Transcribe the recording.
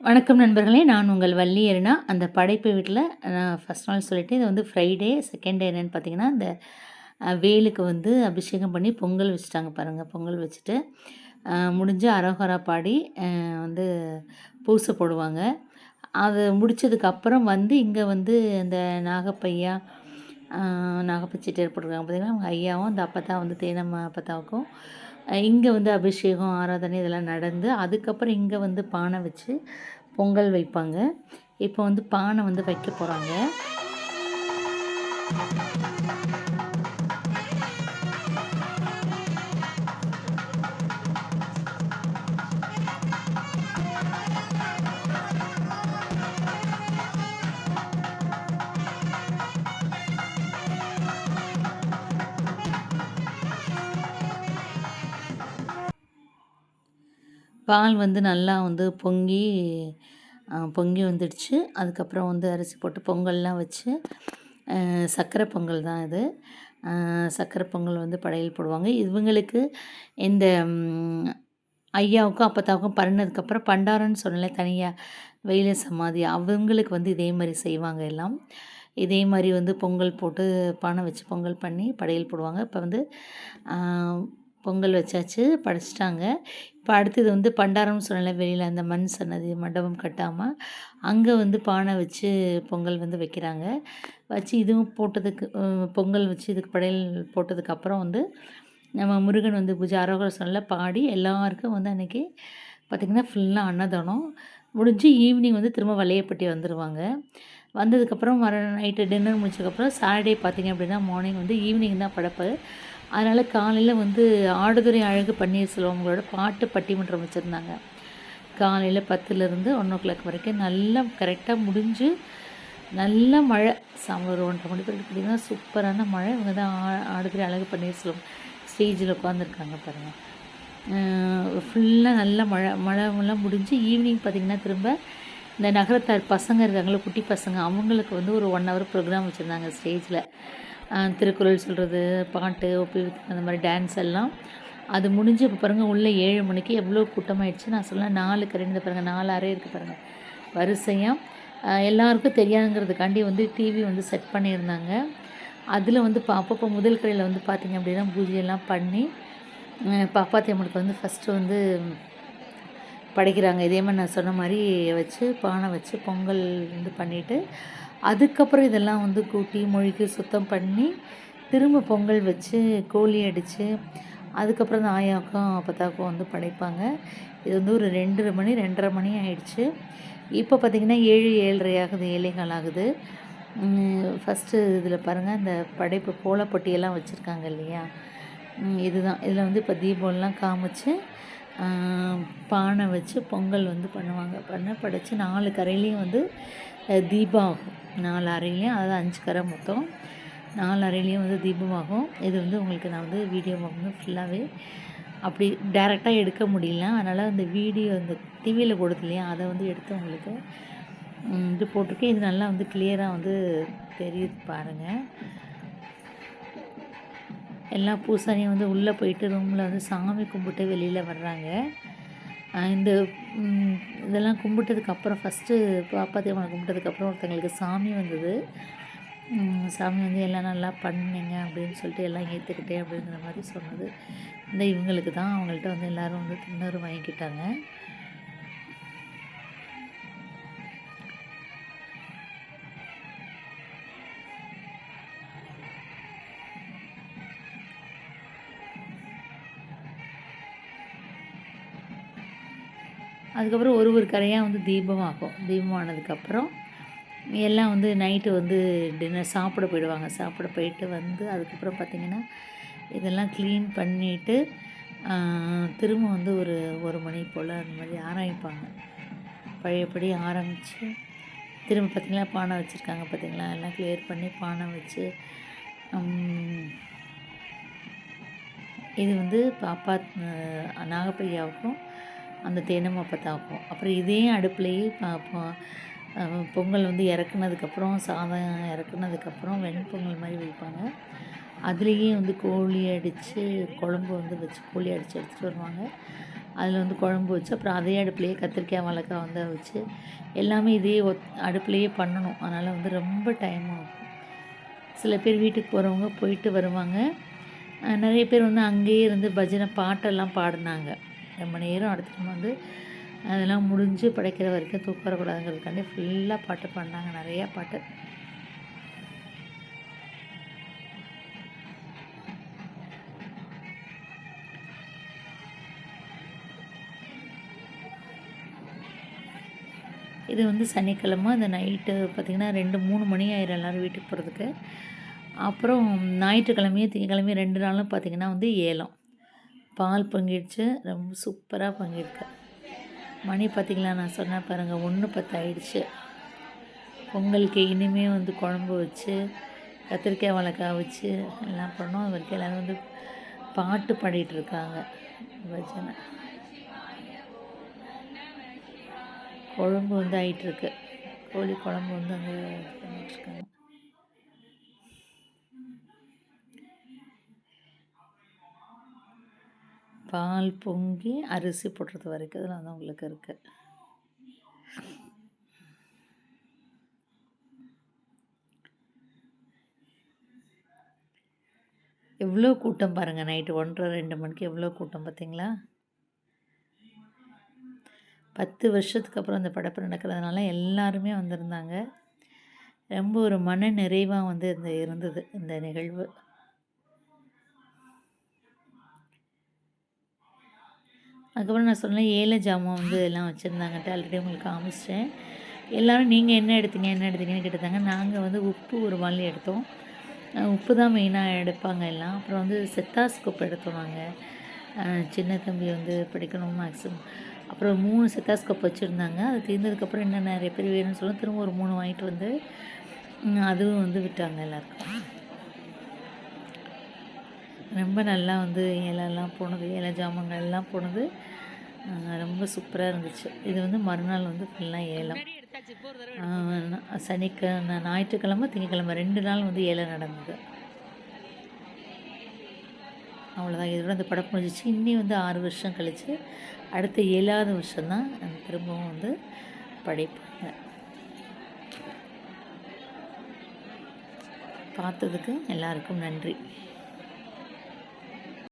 வணக்கம் நண்பர்களே நான் உங்கள் வள்ளி அந்த படைப்பு வீட்டில் நான் ஃபஸ்ட் நாள் சொல்லிவிட்டு இது வந்து ஃப்ரைடே செகண்ட் டே என்னென்னு பார்த்தீங்கன்னா இந்த வேலுக்கு வந்து அபிஷேகம் பண்ணி பொங்கல் வச்சுட்டாங்க பாருங்கள் பொங்கல் வச்சுட்டு முடிஞ்சு அரோகரா பாடி வந்து பூசை போடுவாங்க. அது முடித்ததுக்கப்புறம் வந்து இங்கே வந்து அந்த நாகப்பையா நாகப்பச்சிட்டு ஏற்பட்டுருக்காங்க பார்த்தீங்கன்னா அவங்க ஐயாவும் அந்த அப்பத்தா வந்து தேனம்மா அப்பத்தாவுக்கும் இங்கே வந்து அபிஷேகம் ஆராதனை இதெல்லாம் நடந்து அதுக்கப்புறம் இங்கே வந்து பானை வச்சு பொங்கல் வைப்பாங்க. இப்போ வந்து பானை வந்து வைக்க போகிறாங்க பால் வந்து நல்லா வந்து பொங்கி பொங்கி வந்துடுச்சு. அதுக்கப்புறம் வந்து அரிசி போட்டு பொங்கல்லாம் வச்சு சர்க்கரை பொங்கல் தான் இது. சர்க்கரை பொங்கல் வந்து படையல் போடுவாங்க. இவங்களுக்கு இந்த ஐயாவுக்கும் அப்பத்தாவுக்கும் பண்ணதுக்கப்புறம் பண்டாரன்னு சொன்னல தனியாக வெயில சமாதி. அவங்களுக்கு வந்து இதே மாதிரி செய்வாங்க எல்லாம். இதே மாதிரி வந்து பொங்கல் போட்டு பானை வச்சு பொங்கல் பண்ணி படையல் போடுவாங்க. இப்போ வந்து பொங்கல் வச்சாச்சு படைச்சிட்டாங்க. இப்போ அடுத்தது வந்து பண்டாரம்னு சொன்னல வெளியில் அந்த மண் சன்னதி மண்டபம் கட்டாமல் அங்கே வந்து பானை வச்சு பொங்கல் வந்து வைக்கிறாங்க. வச்சு இதுவும் போட்டதுக்கு பொங்கல் வச்சு இதுக்கு படையல் போட்டதுக்கு அப்புறம் வந்து நம்ம முருகன் வந்து பூஜை ஆரோக்கிய சொன்னல பாடி எல்லாருக்கும் வந்து அன்றைக்கி பார்த்திங்கன்னா ஃபுல்லாக அன்னதானம். முடிஞ்சு ஈவினிங் வந்து திரும்ப வளையப்பட்டி வந்துடுவாங்க வந்ததுக்கப்புறம் மறு நைட்டு டின்னர் முடிச்சதுக்கப்புறம் சாட்டர்டே பார்த்திங்க அப்படின்னா மார்னிங் வந்து ஈவினிங் தான் படைப்பு. அதனால் காலையில் வந்து ஆடுதுறை அழகு பன்னீர்செல்வங்களோட பாட்டு பட்டிமன்றம் வச்சுருந்தாங்க. காலையில் பத்துலேருந்து ஒன் ஓ கிளாக் வரைக்கும் நல்லா கரெக்டாக முடிஞ்சு நல்ல மழை சாம ஒரு ஒன்றரை மணி வரைக்கும் பார்த்திங்கன்னா சூப்பரான மழை. இவங்க தான் ஆ- ஆடுதுறை அழகு பன்னீர்செல்வம் ஸ்டேஜில் உட்காந்துருக்காங்க பாருங்கள் ஃபுல்லாக நல்ல மழை மழைலாம் முடிஞ்சு ஈவினிங் பார்த்திங்கன்னா திரும்ப இந்த நகரத்தார் பசங்க இருக்காங்களே குட்டி பசங்க அவங்களுக்கு வந்து ஒரு ஒன் ஹவர் ப்ரோக்ராம் வச்சுருந்தாங்க ஸ்டேஜில் திருக்குறள் சொல்கிறது பாட்டு ஒப்பி அந்த மாதிரி டான்ஸ் எல்லாம். அது முடிஞ்சு இப்போ பாருங்கள் உள்ளே ஏழு மணிக்கு எவ்வளோ கூட்டமாயிடுச்சு. நான் சொல்ல நாலு கரண்ட் பாருங்கள் நாலு அறை இருக்குது பாருங்கள் வரிசையாக எல்லாருக்கும் தெரியாதுங்கிறதுக்காண்டி வந்து டிவி வந்து செட் பண்ணியிருந்தாங்க. அதில் வந்து அப்பப்போ முதல் கடையில் வந்து பார்த்திங்க அப்படின்னா பூஜையெல்லாம் பண்ணி பாப்பாத்தி அம்மனுக்கு வந்து ஃபஸ்ட்டு வந்து படைக்கிறாங்க. இதே மாதிரி நான் சொன்ன மாதிரி வச்சு பானை வச்சு பொங்கல் வந்து பண்ணிவிட்டு அதுக்கப்புறம் இதெல்லாம் வந்து கூட்டி மொழிக்கு சுத்தம் பண்ணி திரும்ப பொங்கல் வச்சு கோழி அடித்து அதுக்கப்புறம் இந்த ஆயாக்கும் அப்பத்தாக்கும் வந்து படைப்பாங்க. இது வந்து ஒரு ரெண்டரை மணி ரெண்டரை மணி ஆயிடுச்சு. இப்போ பார்த்திங்கன்னா ஏழு ஏழரை ஆகுது ஏழைகள் ஆகுது. ஃபஸ்ட்டு இதில் பாருங்கள் இந்த படைப்பு கோலப்பொட்டியெல்லாம் வச்சுருக்காங்க இல்லையா? இதுதான். இதில் வந்து இப்போ தீபம்லாம் காமிச்சு பானை வச்சு பொங்கல் வந்து பண்ணுவாங்க. பண்ண படைச்சு நாலு கரையிலையும் வந்து தீபாகும் நாலு அறையிலையும் அதாவது அஞ்சு கரை மொத்தம். நாலு அறையிலையும் வந்து தீபமாகும். இது வந்து உங்களுக்கு நான் வந்து வீடியோ வந்து ஃபுல்லாகவே அப்படி டேரெக்டாக எடுக்க முடியல. அதனால் அந்த வீடியோ அந்த டிவியில் கொடுத்து இல்லையா? அதை வந்து எடுத்து உங்களுக்கு இது போட்டிருக்கேன். இது நல்லா வந்து கிளியராக வந்து தெரியுது பாருங்கள் எல்லா பூசாரியும் வந்து உள்ளே போயிட்டு ரூமில் வந்து சாமி கும்பிட்டு வெளியில் வர்றாங்க. இந்த இதெல்லாம் கும்பிட்டதுக்கப்புறம் ஃபஸ்ட்டு பாப்பா அம்மனை கும்பிட்டதுக்கப்புறம் ஒருத்தங்களுக்கு சாமி வந்தது. சாமி வந்து எல்லாம் நல்லா பண்ணுங்க அப்படின்னு சொல்லிட்டு எல்லாம் ஏற்றுக்கிட்டேன் அப்படிங்கிற மாதிரி சொன்னது. இந்த இவங்களுக்கு தான் அவங்கள்ட்ட வந்து எல்லோரும் வந்து திண்ணறு வாங்கிக்கிட்டாங்க. அதுக்கப்புறம் ஒரு ஒரு கரையாக வந்து தீபமாகும். தீபமானதுக்கப்புறம் எல்லாம் வந்து நைட்டு வந்து டின்னர் சாப்பிட போயிடுவாங்க. சாப்பிட போயிட்டு வந்து அதுக்கப்புறம் பார்த்திங்கன்னா இதெல்லாம் க்ளீன் பண்ணிவிட்டு திரும்ப வந்து ஒரு ஒரு மணி போல் அந்த மாதிரி ஆரம்பிப்பாங்க. பழையபடி ஆரம்பித்து திரும்ப பார்த்திங்களா பானை வச்சுருக்காங்க பார்த்திங்களா எல்லாம் க்ளியர் பண்ணி பானை வச்சு இது வந்து பாப்பா நாகப்பையாவுக்கும் அந்த தேனும் அப்போ தாப்போம் அப்புறம் இதே அடுப்புலேயே பார்ப்போம் பொங்கல் வந்து இறக்குனதுக்கப்புறம் சாதம் இறக்குனதுக்கப்புறம் வெண்பொங்கல் மாதிரி வைப்பாங்க. அதுலேயே வந்து கோழி அடித்து குழம்பு வந்து வச்சு கோழி அடித்து எடுத்துகிட்டு வருவாங்க. அதில் வந்து குழம்பு வச்சு அப்புறம் அதே அடுப்புலேயே கத்திரிக்காய் வாழைக்காய் வந்து வச்சு எல்லாமே இதே ஒத் அடுப்புலேயே பண்ணணும். அதனால் வந்து ரொம்ப டைம் ஆகும். சில பேர் வீட்டுக்கு போகிறவங்க போயிட்டு வருவாங்க. நிறைய பேர் வந்து அங்கேயே இருந்து பஜனை பாட்டெல்லாம் பாடினாங்க. ரொம்ப நேரம் அடுத்து வந்து அதெல்லாம் முடிஞ்சு படைக்கிற வரைக்கும் தூக்கம் வரக்கூடாதுங்கிறதுக்காண்டி ஃபுல்லாக பாட்டு பாடினாங்க நிறையா பாட்டு. இது வந்து சனிக்கிழமை அந்த நைட்டு பார்த்திங்கன்னா ரெண்டு மூணு மணி ஆயிரம் எல்லோரும் வீட்டுக்கு போகிறதுக்கு அப்புறம் ஞாயிற்றுக்கிழமையும் திங்கக்கிழமையும் ரெண்டு நாளும் பார்த்திங்கன்னா வந்து ஏலம். பால் பங்கிடுச்சு. ரொம்ப சூப்பராக பொங்கியிருக்கு மணி பார்த்திங்களா நான் சொன்னேன் பாருங்கள் ஒன்று பத்து ஆயிடுச்சு. பொங்கலுக்கு இனிமே வந்து குழம்பு வச்சு கத்திரிக்காய் வாழைக்காய் வச்சு எல்லாம் பண்ணோம். அது வரைக்கும் எல்லோரும் வந்து பாட்டு பாடிட்டு இருக்காங்க. பஜனை. குழம்பு வந்து ஆகிட்டுருக்கு கோழி குழம்பு வந்து அங்கே பண்ணிட்டுருக்காங்க பால் பொங்கி அரிசி போடுறது வரைக்கும் இதில் வந்து உங்களுக்கு இருக்குது எவ்வளோ கூட்டம் பாருங்கள் நைட்டு ஒன்றரை ரெண்டு மணிக்கு எவ்வளோ கூட்டம் பார்த்தீங்களா? பத்து வருஷத்துக்கு அப்புறம் அந்த படப்பு நடக்கிறதுனால எல்லாருமே வந்திருந்தாங்க. ரொம்ப ஒரு மன நிறைவாக வந்து இந்த இருந்தது இந்த நிகழ்வு. அதுக்கப்புறம் நான் சொன்னேன் ஏழை ஜாமான் வந்து எல்லாம் வச்சுருந்தாங்கட்டு ஆல்ரெடி உங்களுக்கு காமிச்சிட்டேன். எல்லோரும் நீங்கள் என்ன எடுத்தீங்க என்ன எடுத்தீங்கன்னு கேட்டிருந்தாங்க நாங்கள் வந்து உப்பு ஒரு வாளி எடுத்தோம். உப்பு தான் மெயினாக எடுப்பாங்க எல்லாம். அப்புறம் வந்து செத்தாஸ்கோப் எடுத்தோம் நாங்கள் சின்ன தம்பி வந்து படிக்கணும் மேக்ஸிமம் அப்புறம் மூணு செத்தாஸ்கோப் வச்சுருந்தாங்க. அது தீர்ந்ததுக்கப்புறம் என்ன நிறைய பேர் வேணும்னு சொல்ல திரும்ப ஒரு மூணு வாங்கிட்டு வந்து அதுவும் வந்து விட்டாங்க எல்லாருக்கும். ரொம்ப நல்லா வந்து இலைலாம் போனது இலை ஜாமான்கள் எல்லாம் போனது. ரொம்ப சூப்பராக இருந்துச்சு. இது வந்து மறுநாள் வந்து ஃபுல்லாக ஏலம். சனிக்கிழமை ஞாயிற்றுக்கிழமை திங்கக்கிழமை ரெண்டு நாள் வந்து ஏலம் நடந்தது. அவ்வளோதான் இதோட அந்த படம் முடிஞ்சிச்சு. இன்னி வந்து ஆறு வருஷம் கழித்து அடுத்த ஏழாவது வருஷம்தான் திரும்பவும் வந்து படைப்பாங்க பார்த்ததுக்கு எல்லாருக்கும் நன்றி.